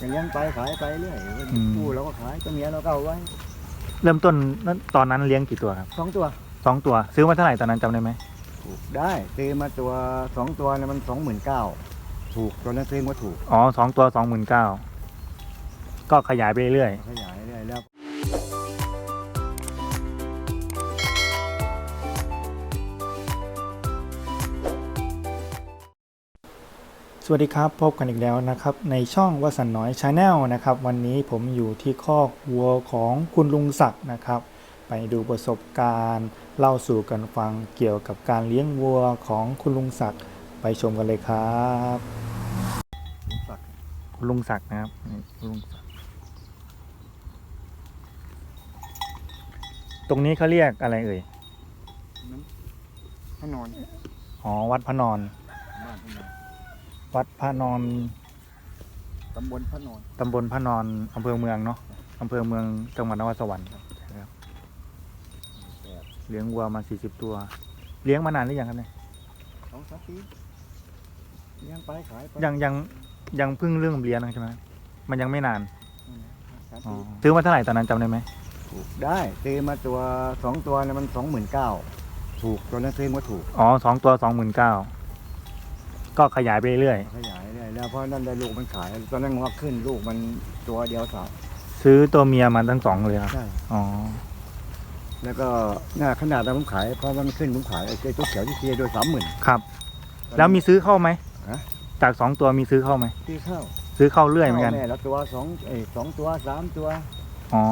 ก็เลี้ยงไปขายไปเรื่อยอืม กู้เราก็ขายตัวเมียเราก็เอาไว้เริ่มต้นนั้นตอนนั้นเลี้ยงกี่ตัวครับสองตัวสองตัว ซื้อมาเท่าไหร่ตอนนั้นจำได้ไหมถูกได้ซื้อมาตัวสองตัวเนี่ยมันสองหมื่นเก้าถูกตัวนั้นซื้อมาถูกอ๋อสองตัวสองหมื่นเก้าก็ขยายไปเรื่อย ขยายเรื่อยแล้ว สวัสดีครับ พบกันอีกแล้วนะครับ ในช่องวสันต์น้อยชาแนลนะครับ วันนี้ผมอยู่ที่คอกวัวของคุณลุงศักดิ์นะครับ ไปดูประสบการณ์ เล่าสู่กันฟังเกี่ยวกับการเลี้ยงวัวของคุณลุงศักดิ์ไปชมกันเลยครับสักคุณลุงศักดิ์นะครับนี่คุณลุงศักดิ์ตรงนี้เขาเรียกอะไรเอ่ยนั้นพระนอนอ๋อวัดพระนอนบ้านพระนอน วัดพระนอนตำบลพระนอนตำบลพระนอนอำเภอเมืองเนาะอำเภอเมืองจังหวัดนครสวรรค์ครับแปดเลี้ยงวัวมาสี่สิบตัว เลี้ยงมานานหรือยังครับเนี่ยสองสามปีเลี้ยงไปขายไปยังยังยังเพิ่งเรื่องเลี้ยงใช่ไหมมันยังไม่นานสามอ๋อปีซื้อมาเท่าไหร่ตอนนั้นจำได้ไหมถูกได้ซื้อมาตัวสองตัวเนี่ยมันสองหมื่นเก้าถูกตัวนั้นซื้อมาถูก อ๋อสองตัวสองหมื่นเก้า ก็ขยายไปเรื่อยขยายเรื่อยแล้วเพราะนั่นได้ลูกมันขาย ตอนนั้นมันก็ขึ้นลูกมันตัวเดียวสาวซื้อตัวเมียมาทั้งสองเลยครับใช่อ๋อแล้วก็น่าขนาดนั้นผมขายเพราะมันขึ้นผมขายไอ้ตัวเขียวที่เทียด้วยสามหมื่น ครับ แล้วมีซื้อเข้าไหมฮะ จากสองตัวมีซื้อเข้าไหมที่เข้าซื้อเข้าเรื่อยเหมือนกันแม่แล้วตัวสองเอ้ยสองตัวสามตัวอ๋อ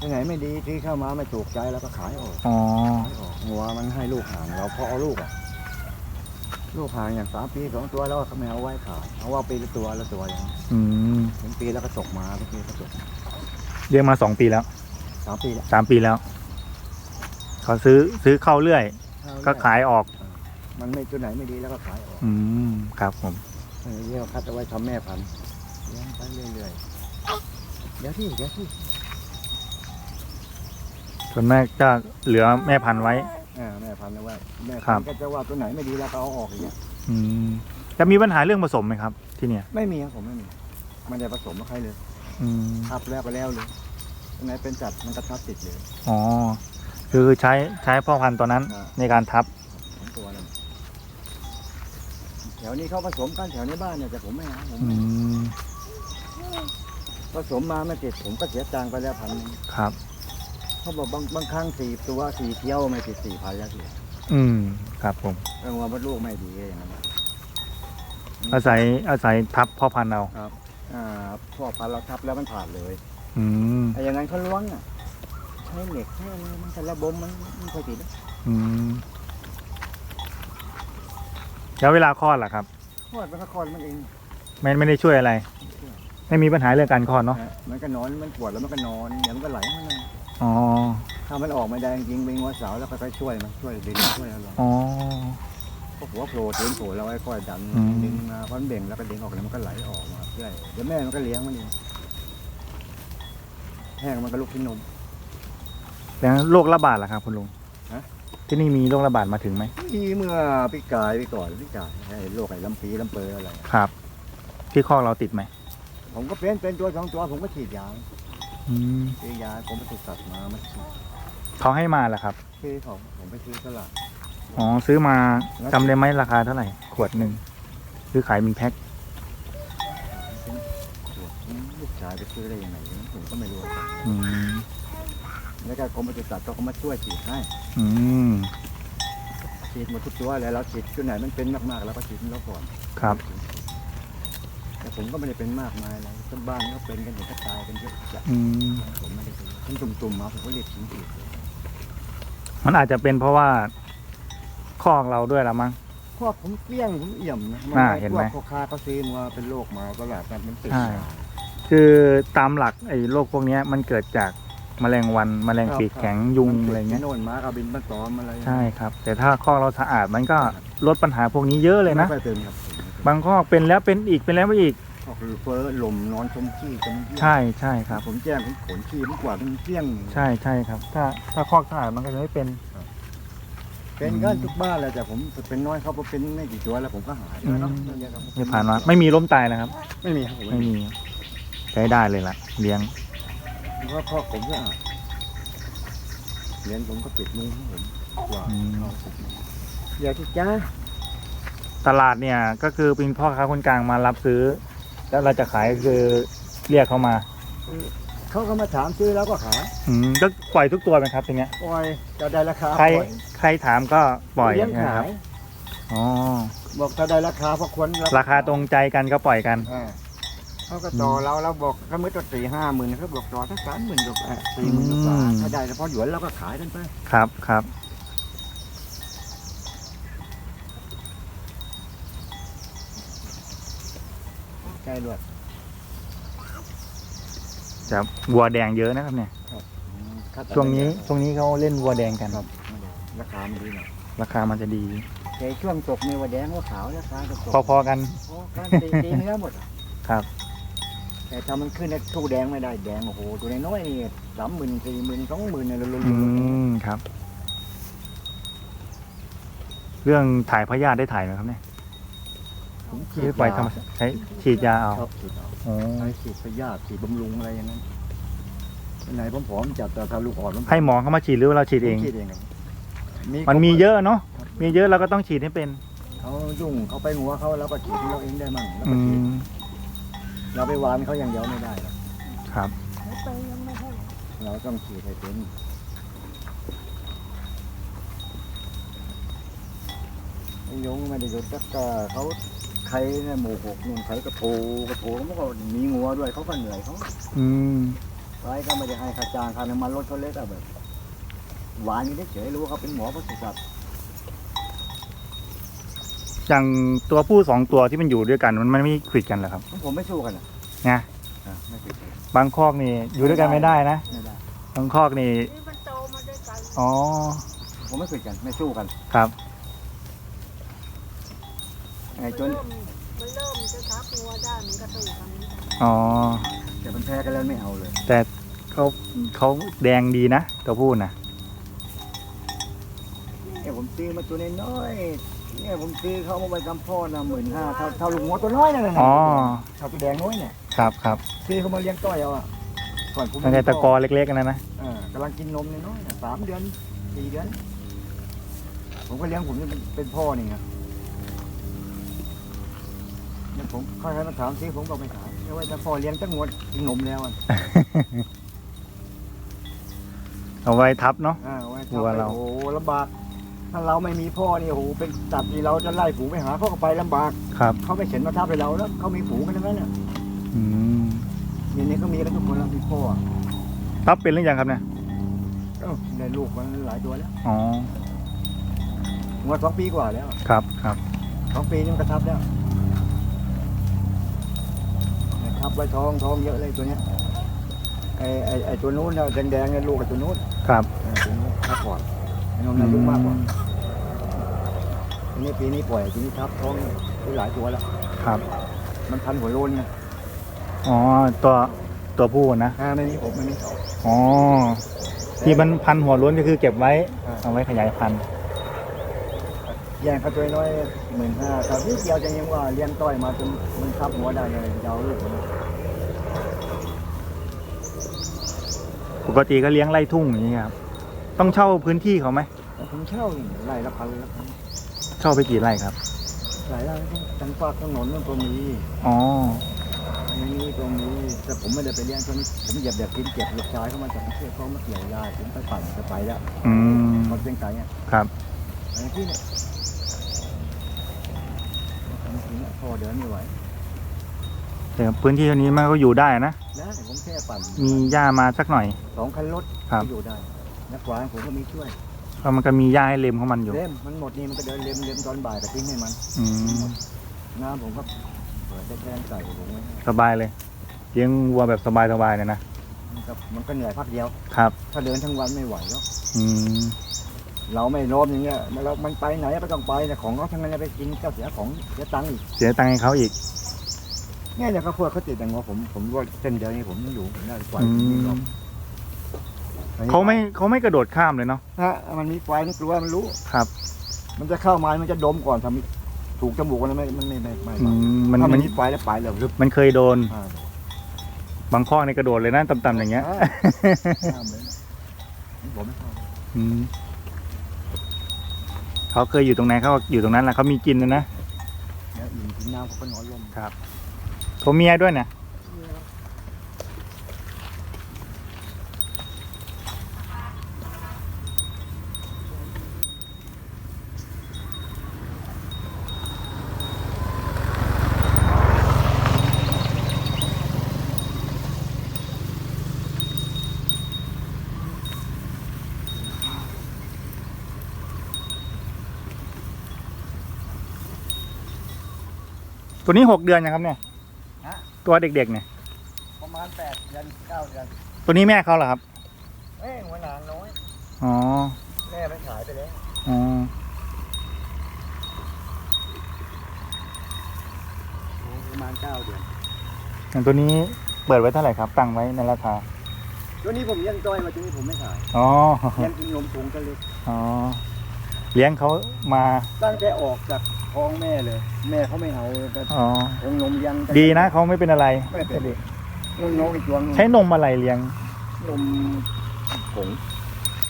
ที่ไหนไม่ดีที่เข้ามาไม่ถูกใจแล้วก็ขายออกอ๋อขายออกงัวมันให้ลูกห่างเราพอเอาลูกอะ ลูกห่างอย่างสามปีสองตัวแล้วเขาไม่เอาไว้ขายเอาว่าปีละตัวละตัวอย่างนี้อืมเป็นปีแล้วก็ตกมาเป็นปีก็ตกเลี้ยงมาสองปีแล้วสามปีแล้วสามปีแล้ว เขาซื้อซื้อเข้าเรื่อย ก็ขายออก มันไม่ตัวไหนไม่ดีแล้วก็ขายออกอืมครับผมเออเรียกว่าคัดเอาไว้ทำแม่พันธุ์เลี้ยงไปเรื่อยๆเดี๋ยวที่เดี๋ยวที่ส่วนแม่จะเหลือแม่พันธุ์ไว้ อ่าแม่พันธุ์เอาไว้แม่ครัพันบธุ์ก็จะว่าตัวไหนไม่ดีแล้วก็เอาออกอย่างเงี้ยอืมจะมีปัญหาเรื่องผสมไหมครับ ที่เนี่ย ไม่มีครับผมไม่มีไม่ได้ผสมกับใครเลย อืมทับแล้วก็แล้วเลยตัวไหนเป็นจัดมันก็ทับติดเลย อ๋อคือใช้ใช้พ่อพันธุ์ตัวนั้นอ่า ในการทับสองตัวเลยแถวนี้เขาผสมกันแถวในบ้านเนี่ยแต่ผมไม่เอาผมอืมผสมมาไม่ติดผมก็เสียตังค์ไปแล้วพันหนึ่งครับ เขาบอกบางบางครั้งสี่ตัวสี่เที่ยวไม่ติดสี่พันแล้วสิอืมครับผมเรื่องว่ามันลูกไม่ดีอย่างนั้นอาศัยอาศัยทับพ่อพันธุ์เราอ่าพ่อพันธุ์เราทับแล้วมันผ่านเลย อืมไอ้อย่างนั้นเขาล้วงอะใช้เหล็กใช้อะไรมันแต่ระบบมันไม่ค่อยติดนะอืมแล้วเวลาคลอดล่ะครับคลอดมันก็คลอดมันเองไม่ไม่ได้ช่วยอะไร ไม่มีปัญหาเรื่องการคลอดเนาะนะมันก็นอนมันปวดแล้วมันก็นอนเดี๋ยวมันก็ไหลมาเลย อ๋อ ถ้ามันออกไม่ได้จริงๆเป็นหัวเสาแล้วก็ไปช่วยมันช่วยดึงช่วยอะไรอ๋อ ก็หัวโผล่เดินโผล่เราไอ้ค่อยดันอืม ดึงมาเพราะมันเบ่งแล้วก็ดึงออกแล้วมันก็ไหลออกมาเรื่อยเดี๋ยวแม่มันก็เลี้ยงมันเองแห้งมันก็ลุกขึ้นนม แล้วโรคระบาดล่ะครับคุณลุงฮะ ที่นี่มีโรคระบาดมาถึงไหมที่เมื่อพี่กายพี่ก่อนพี่กายไอ้โรคไอ้ลำปีลำเปออะไร ครับ ที่คอกเราติดไหมผมก็เป็นเป็นตัวสองตัวผมก็ฉีดยา อืมซื้อยากรมปศุสัตว์มามาฉีดเขาให้มาล่ะครับ ซื้อของผมไปซื้อตลาด อ๋อ ซื้อมาจำได้ไหมราคาเท่าไหร่ ขวดหนึ่งซื้อขายเป็นแพ็คขวดลูกชายไปซื้อได้ยังไงผมก็ไม่รู้ อืมแล้วก็กรมปศุสัตว์ก็เขามาช่วยฉีดให้อืมฉีดหมดทุกตัวแล้วเราฉีดตัวไหนมันเป็นมากๆเราก็ฉีดมันแล้วก่อนครับแต่ ผมก็ไม่ได้เป็นมากมายอะไรชาวบ้านก็เป็นกันเห็นก็ตายกันเยอะจัดอืมผมไม่ได้เป็นขึ้นตุ่มๆมาผมก็รีบทิ้งอีกมันอาจจะเป็นเพราะว่าคอกเราด้วยละมั้งพวกผมเกลี้ยงผมเอี่ยมนะอ่าเห็นไหมพวกพ่อค้าเขาซื้อมาเป็นโรคมาตลาดนั้นมันติดใช่ คือตามหลักไอ้โรคพวกเนี้ยมันเกิดจากแมลงวันแมลงปีกแข็งยุงอะไรเงี้ย โน่นมากับบินมาตอมอะไรใช่ครับ แต่ถ้าคอกเราสะอาดมันก็ลดปัญหาพวกนี้เยอะเลยนะ ไม่ค่อยเป็นครับบางคอกเป็นแล้วเป็นอีกเป็นแล้วไม่อีก ก็คือเฟ้อลมนอนชมขี้จมขี้ใช่ใช่ครับ ผมแจ้งผมขนขี้มันกว่าดมันเกลี้ยง ใช่ใช่ครับ ถ้าถ้าคอกสะอาดมันก็จะไม่เป็น เป็นกันทุกบ้านเลยแต่ผมเป็นน้อยเขาเป็นไม่กี่ตัวแล้วผมก็หายแล้วเนาะเยอะครับไม่ผ่านมาไม่มีล้มตายนะครับ ไม่มีครับผมไม่มีช้ได้เลยล่ะเลี้ยง เพราะพ่อผมก็เลี้ยงผมก็ปิดมุ้งให้ผมว่าอืมเอาปิดมุ้งอย่าที่จ้าตลาดเนี่ยก็คือเป็นพ่อค้าคนกลางมารับซื้อ แล้วเราจะขายก็คือเรียกเขามาเขาก็มาถามซื้อแล้วก็ขายอืมก็ปล่อยทุกตัวไหมครับตรงเนี้ยปล่อยจะได้ราคาใครปล่อยใครถามก็ปล่อยเลี้ยงนะขาครับยอ๋อบอกถ้าได้ราคาเพราะควรราคาตรงใจกันก็ปล่อยกัน อ่าเขาก็ต่อเราเราบอกก็มือตัวสี่ห้าหมื่นเขาบอกต่อทั้งสามหมื่นกับสี่หมื่นกับอืม ถ้าได้เฉพาะหยวนเราก็ขายกันไป ครับครับ รวดจะวัวแดงเยอะนะครับเนี่ยอืมคัดช่วงนี้ช่วงนี้เขาเล่นวัวแดงกันครับราคามันดีหน่อยราคามันจะดีแต่ช่วงตกในว่าแดงว่าขาวราคาก็ตกพอๆกันโอ้การตีตีเนื้อหมดอะครับ แต่ถ้ามันขึ้นเนี่ยสู้แดงไม่ได้แดงโอ้โหตัวน้อยๆนี่สามหมื่นสี่หมื่นสองหมื่นเนี่ยลุ้นอืมครับ เรื่องถ่ายพยาธิได้ถ่ายไหมครับเนี่ยๆ ผมฉีที่ดปล่อยยาธรรมชาติใช้ฉีดยาเอาครับฉีดเอาอ๋อใช้ฉีดพยาธิฉีดบำรุงอะไรอย่างนั้นไหนผมผอมจัดแต่ถ้าลูกอ่อนผมให้หมอเขามาฉีดหรือว่าเราฉีดเอง ผมฉีดเองครับมันมีเยอะเนาะครับมีเยอะเราก็ต้องฉีดให้เป็นเขายุ่งเขาไปหัวเขาแล้วก็ฉีดเราเองได้มั่งแล้วอืก็ฉีดมเราไปวานเขาอย่างเดียวไม่ได้หรอกครับเราต้องฉีดให้เป็นไอ้ยงไม่ได้หยุดสักก็เขา ใครเนี่ยหมู่หกนู่นใครก็โทรก็โทรมันก็มีงัวด้วยเขาก็เหนื่อยเขาอืมใครก็ไม่ได้ให้ค่าจ้างค่าน้ำมันรถเขาเล็กอะแบบหวานอยู่เฉยๆรู้ว่าเขาเป็นหมอปศุสัตว์อย่างตัวผู้สองตัวที่มันอยู่ด้วยกันมันไม่ขวิดกันเหรอครับ ผมไม่สู้กันอะนะอะไม่สู้กันบางคอกนี่อยู่ด้วยกันไม่ได้นะไม่ได้บางคอกนี่นี่มันโตมาด้วยกันอ๋อผมไม่สู้กันไม่สู้กัน ครับ ไอ้มันจนเริ่มมันเริ่มจะทับงัวได้มันก็สู้กันอ๋อ แต่มันแพ้กันแล้วไม่เอาเลย แต่เขาเขาแดงดีนะตัวผู้นะเนี่ยผมซื้อมาตัวน้อยๆเนี่ยผมซื้อเขามาไว้กำพ่อนะหมื่นห้าเท่าเท่าลูกงัวตัวน้อยนั่นแหละอ๋อ เท่าตัวแดงน้อยเนี่ย ครับครับซื้อเขามาเลี้ยงต้อยเอาอะก่อนผมมันจะตะกอเล็กๆนะนะ เออกำลังกินนมน้อยๆน่ะสามเดือนสี่เดือน ผมก็เลี้ยงผมนี่เป็นเป็นพ่อนี่ไง เนี่ยผมเขาให้มาถามซื้อผมก็ไม่ขายเอาไว้ถ้าพ่อเลี้ยงตั้งงวดกินนมแล้วอะเอาไว้ทับเนาะ อ่าไว้กลัวเรา โอ้โหลำบาก ถ้าเราไม่มีพ่อนี่โอ้โหเป็นตัดที่เราจะไล่ผูไปหาเขาก็ไปลำบาก ครับเขาไม่เข็นมาทับให้เราแล้วเขามีผูกันทั้งนั้นน่ะอืมนี่นี่ก็มีกันทุกคนแล้วมีพ่อทับเป็นหรือยังครับเนี่ยเอ้าได้ลูกมันหลายตัวแล้วอ๋องวดสองปีกว่าแล้วครับครับสองปีนี่มันก็ทับแล้ว เนี่ยทับไว้ท้องท้องเยอะเลยตัวเนี้ยไอ้ไอ้ไอ้ตัวนู้นเนี่ยแดงๆเนี่ยลูกไอ้ตัวนู้นครับเออตัวนู้นทับก่อนไอ้นมนั้นลูกมากกว่าอันนี้ปีนี้ปล่อยปีนี้ทับท้องได้หลายตัวแล้ว ครับมันพันหัวโลนไงอ๋อตัวตัวผู้นะอ่าไม่มีผมไม่มีเขาอ๋อที่มันพันหัวล้วนก็คือเก็บไว้อ่าเอาไว้ขยายพันธุ์ แย่งเขาตัวน้อยหมื่นห้าแต่ที่เดียวจะยังว่าเลี้ยงต้อยมาจนมันทับหัวได้เลยจะเอาลูกมันปกติก็เลี้ยงไล่ทุ่งอย่างนี้ครับ ต้องเช่าพื้นที่เขาไหมผมเช่านี่ไร่ละพันละพันเช่าไปกี่ไร่ครับหลายไร่ทั้งฝากถนนมันก็มีอ๋ออันนี้ก็มีแต่ผมไม่ได้ไปเลี้ยงตอนนี้ผมเหยียบแบบกินเก็บลูกชายเข้ามาจากกรุงเทพเขามาเกี่ยวยาผมไปปั่นจะไปแล้วอืมเขาเป็นไก่เนี่ยครับอันนี้ที่เนี่ยทำทีเนี่ย พอเดินไม่ไหวแต่พื้นที่เท่านี้มันก็อยู่ได้นะนะเดี๋ยวผมแค่ปั่นมีหญ้ามาสักหน่อย สองคันรถครับ ก็อยู่ได้ นักขวางผมก็มีช่วยเพราะมันก็มีหญ้าให้เล็มของมันอยู่ เล่มมันหมดนี่มันก็เดินเล็มเล็มตอนบ่ายก็ทิ้งให้มันอืม น้ำผมก็เปิดได้แค่ใส่ผมไว้ให้สบายเลยเลี้ยงวัวแบบสบายๆเลยนะ มันก็มันก็เหนื่อยพักเดียว ครับ ถ้าเดินทั้งวันไม่ไหวแล้วอืม เราไม่ล้มอย่างเงี้ยเรามันไปไหนก็ต้องไปแต่ของเขาทั้งนั้นไปกินก็เสียของเสียตังค์อีกเสียตังค์ให้เขาอีกเนี่ยเดี๋ยวเขาพวกเขาติดแต่งงอผมผมว่าเส้นเดียวนี่ผมยังอยู่ผมน่าจะปล่อยอืมันมไม่ยอมเขาไม่เขาไม่กระโดดข้ามเลยเนาะฮะมันมีไฟมันกลัวมันรู้ครับ มันจะเข้ามามันจะดมก่อนทำถูกจมูกมันไม่มันไม่ไม่ไม่อืไม่มมันถ้ามัมันนมีไฟแล้วไปเลยรึบมันเคยโดนอ่าบางข้อในกระโดดเลยนะต่ำๆอย่างเงี้ยห้ามเลยนะผมไม่เข้าอืม เขาเคยอยู่ตรงไหนเขาอยู่ตรงนั้นแหละเขามีกินนะนะเนี่ยอิ่มกินน้ำเขาก็นอนลม ครับตัวเมียด้วยนะ ตัวนี้หกเดือนนะครับเนี่ยฮะ ตัวเด็กๆเนี่ย ประมาณแปดเดือนเก้าเดือนตัวนี้แม่เขาเหรอครับเอ้ยหัวนางน้อยอ๋อแม่ไปขายไปแล้วอ๋อประมาณเก้าเดือนอย่างตัวนี้เปิดไว้เท่าไหร่ครับตั้งไว้ในราคาตัวนี้ผมยังจ้อยมาตัวนี้ผมไม่ขายอ๋อยังกินนมถุงกันเลยอ๋อเลี้ยงเขามาตั้งแต่ออกจาก ท้องแม่เลย แม่เขาไม่เอาแต่อ๋อ องนมยังดีนะเขาไม่เป็นอะไร ไม่เป็นไรนมน้องอีกตัวหนึ่งใช้นมอะไรเลี้ยง นมผง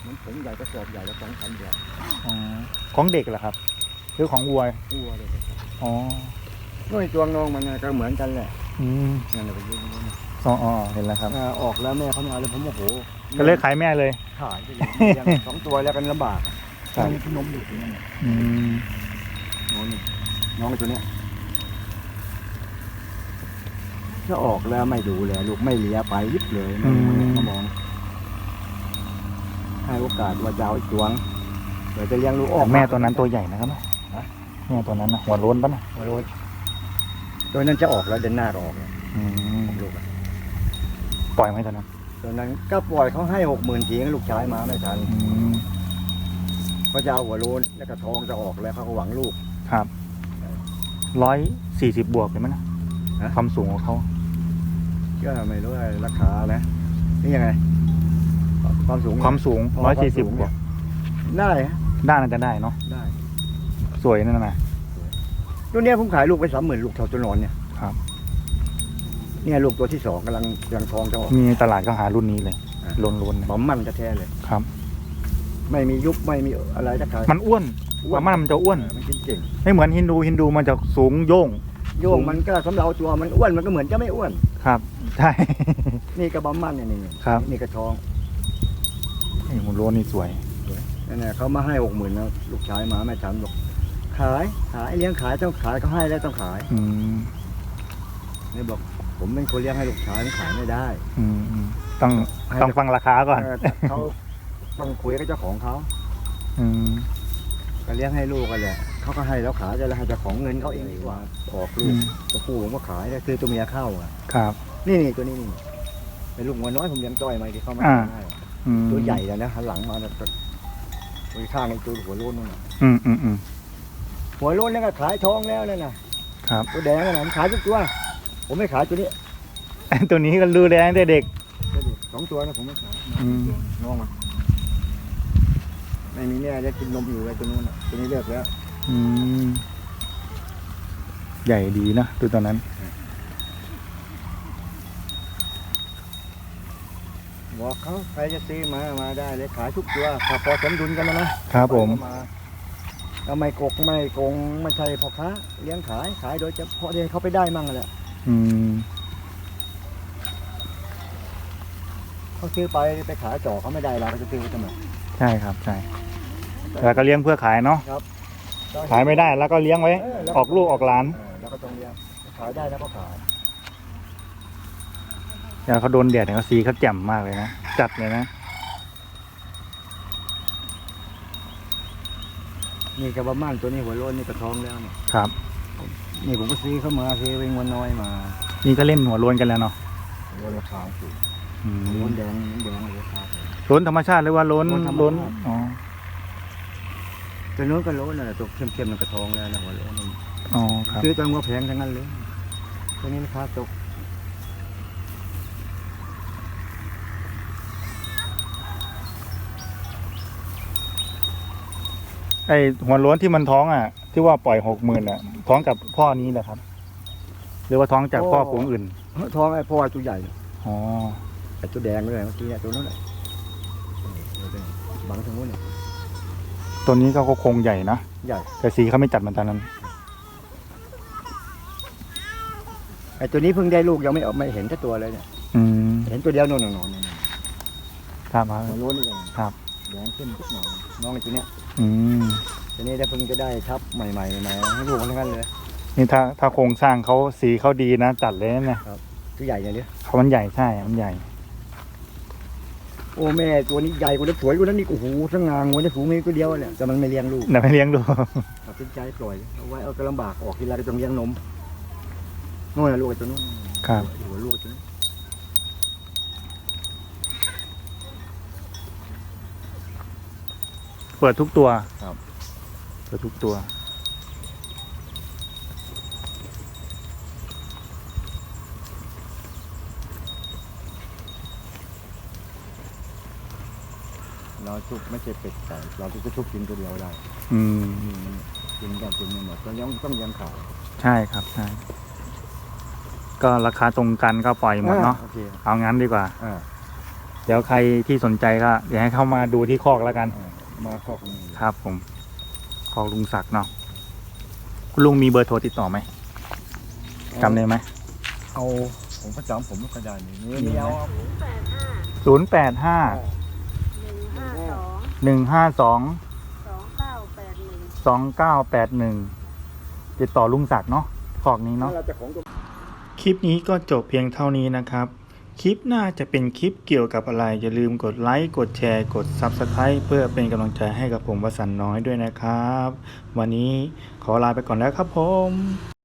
มันผงใหญ่กระสอบใหญ่แล้วสองพันใหญ่อ๋อ ของเด็กเหรอครับ หรือของวัว ตัวเลยอ๋อนู่นอีกตัวน้องมันน่ะก็เหมือนกันแหละอืมนั่นแหละไปยืนตรงนู้นน่ะอ๋ออ๋อเห็นแล้วครับ อ่าออกแล้วแม่เขาไม่เอาเลยผมโมโหก็เลยขายแม่เลย ขายไปเลยเลี้ยงสองตัวแล้วกันลำบากครับ มันมีนมอยู่ที่นั่นน่ะอืม น้องนี่น้องไอ้ตัวเนี้ยถ้าออกแล้วไม่ดูแลลูกไม่เลี้ยไปยิบเลยไม่มองไม่มอง ให้โอกาสว่าจะเอาอีกตัวนึงเดี๋ยวจะเลี้ยงลูกอแต่อกแม่ตัวนั้นตัวใหญ่นะครับฮะแม่ตัวนั้นนะหัวโล้นปะนะโอ้ยตัวนั้นจะออกแล้วเดือนหน้าก็ออกแล้วอืมลูกอะปล่อยไหมตัวนั้นตัวนั้นก็ปล่อยเขาให้หกหมื่นทีลูกชายมาไม่ทันอืมเขาจะเอาหัวโล้นแล้วก็ทองจะออกแล้วเขาก็หวังลูก ครับร้อยสี่สิบบวกเห็นไหมนะฮะ ความสูงของเขาก็ไม่รู้อะไรราคานะ นี่ยังไง ความสูง ความสูงอ๋อร้อยควาสี่มสิสูบงบวกได้ฮะด้านน่าจะได้เนาะได้ สวยนั่นนะตัวเนี้ยผมขายลูกไปสามหมื่นลูกเท่าตัวนอนเนี่ยครับ เนี่ยลูกตัวที่สองกำลังกำลังทองจะออกมีในตลาดก็หารุ่นนี้เลยอะล้นๆนะบอมมันจะแท้เลย ครับ ไม่มียุบไม่มีอะไรจะขายมันอ้วน ว่ามันมันจะอ้วน มันกินเก่งไม่เหมือนฮินดูฮินดูมันจะสูงโย่งโยงมันก็สำเราตัวมันอ้วนมันก็เหมือนจะไม่อ้วน ครับใช่ นี่กระบอมมันเนี่ยนี่ครับ นี่กระทองไอ้หุ่นโล้นนี่สวย นั่นแหละเขามาให้หกหมื่นนะลูกชายมาแม่ฉันบอกขายขายเลี้ยงขายต้องขายเขาให้แล้วต้องขายอืมนี่บอก ผมเป็นคนเลี้ยงให้ลูกชายผมขายไม่ได้อืมอืมต้องต้องฟังราคาก่อนเออแต่เขาต้องคุยกับเจ้าของเขา อืม ก็เลี้ยงให้ลูกกันแหละเขาก็ให้แล้วขายจะแล้วให้เจ้าของเงินเขาเองดีกว่าออกลูอืกมตัวผู้ผมก็ขายแล้วคือตัวเมียเข้าอะครับ นี่นี่ตัวนี้นี่เป็นลูกงัวน้อยผมเลี้ยงจ้อยมาที่เข้ามาอ่าให้อืมตัวใหญ่แล้วนะหันหลังมาแล้วก็ตัวข้างไอ้ตัวหัวโล้นนู่นน่ะอืมอืมอืมหัวโล้นนี่ก็ขายทองแล้วเนี่ยนะครับตัวแดงน่ะผมขายทุกตัว ผมไม่ขายตัวนี้ตัวนี้ก็รู้แรงแต่เด็กตัวนี้สองตัวนะผมไม่ขายอืมน้องมัน ไม่มีเนี่ยจะกินนมอยู่ไอ้ตัวนู้นน่ะตัวนี้เลิกแล้ว อืมใหญ่ดีนะดูตอนนั้น บอกเขาใครจะซื้อมามาได้เลยขายทุกตัวถ้าพอสมดุลกันนะนะครับผม เอาาแล้วไม่กกไม่โกงไม่ใช่พ่อค้าเลี้ยงขายขายโดยเฉพาะเดียวเขาไปได้มั่งแหละอืม เขาซื้อไปไปขายต่อเขาไม่ได้เราก็จะซื้อไว้ทำไม ใช่ครับใช่แล้วก็เลี้ยงเพื่อขายเนาะขายไม่ได้แล้วก็เลี้ยงไว้เแล้ว ออกลูกออกหลาน เออแล้วก็ต้องเลี้ยงขายได้แล้วก็ขายอย่าเขาโดนแดดเนี่ยเขาสีเขาแจ่มมากเลยนะ จัดเลยนะ นี่กระบะม่านตัวนี้หัวโล้นนี่กระทองแล้วเนี่ยครับ นี่ผมก็ซื้อเข้ามาซื้อเป็นวันน้อยมานี่ก็เล่นหัวโล้นกันแล้วเนาะโล้นราคาสูงอืมโล้นแดงแดงราคาสูงโล้นธรรมชาติหรือว่าโล้นโล้นธรรมชาติโล้นอ๋อตัวนู้นก็โล้นน่ะตัวเข้มๆมันกระทองแล้วนะหัวโล้นนี่อ๋อครับซื้อตัวงัวแพงทั้งนั้นเลยตัวนี้ราคาตกไอหัวโล้นที่มันท้องอะ ที่ว่าปล่อยหกหมื่นอะ ท้องกับพ่อนี้แหละครับ หรือว่าท้องจากพ่อฝูงอื่นทองไอ้พ่อตัวใหญ่เนี่ยออ๋อไอ้ตัวแดงเลยเมื่อกี้เนี่ยตัวนู้นเลย บังทางนู้นเนี่ยตัวนี้ก็คงใหญ่นะ ใหญ่แต่สีเขาไม่จัดเหมือนตอนนั้น ไอ้ตัวนี้เพิ่งได้ลูกยังไม่ออกไม่เห็นแค่ตัวเลยเนี่ย อืมเห็นตัวเดียวโน่นๆๆๆครับ มันรู้นี่เองครับแดงขึ้นทุกหน่อยน้องไอ้ตัวเนี้ยอืมตัวนี้ได้เพิ่งจะได้ทับใหม่ๆใหม่ให้ลูกมันทั้งนั้นเลย นี่ถ้าถ้าโครงสร้างเขาสีเขาดีนะจัดเลยนะเนี่ยตัวใหญ่อย่างนี้เขามันใหญ่ใช่ มันใหญ่ โอ้แม่ตัวนี้ใหญ่กว่านั้นสวยกว่านั้นนี่โอ้โหสง่างวันนี้ฝูงมีตัวเดียวเนี่ยแต่มันไม่เลี้ยงลูกเดี๋ยวไปเลี้ยงดู ตัดสินใจปล่อยเอาไว้เอาก็ลำบากออกทีไรก็ต้องเลี้ยงนมนู่นนะลูกไอ้ตัวนู้นครับ หัวลูกไอ้ตัวนู้นเปิดทุกตัว ครับ เปิดทุกตัว เราชุบไม่ใช่เป็ดไก่เราจะชุบกินตัวเดียวได้อืมอืมกินกันกินไม่หมดก็ยังต้องเลี้ยงขายใช่ครับใช่ ก็ราคาตรงกันก็ปล่อยหมดเนาะ โอเคเอางั้นดีกว่า อ่าเดี๋ยวใครที่สนใจก็เดี๋ยวให้เข้ามาดูที่คอกแล้วกัน อ่ามาครอบนี้ครับ ผม คอกลุงศักดิ์เนาะ คุณลุงมีเบอร์โทรติดต่อไหมจำได้ไหม เอาผมก็จำผมก็ได้นี่มีนี่ไหมเอาศูนย์แปดห้าศูนย์แปดห้า หนึ่งห้าสองหนึ่งห้าสองสองเก้าแปดหนึ่งสองเก้าแปดหนึ่งติดต่อลุงศักดิ์เนาะคอกนี้เนาะ เราจะของตัว คลิปนี้ก็จบเพียงเท่านี้นะครับ คลิปหน้าจะเป็นคลิปเกี่ยวกับอะไร อย่าลืมกดไลค์ กดแชร์ กด Subscribe เพื่อเป็นกำลังใจให้กับผมวสันต์น้อยด้วยนะครับ วันนี้ขอลาไปก่อนแล้วครับผม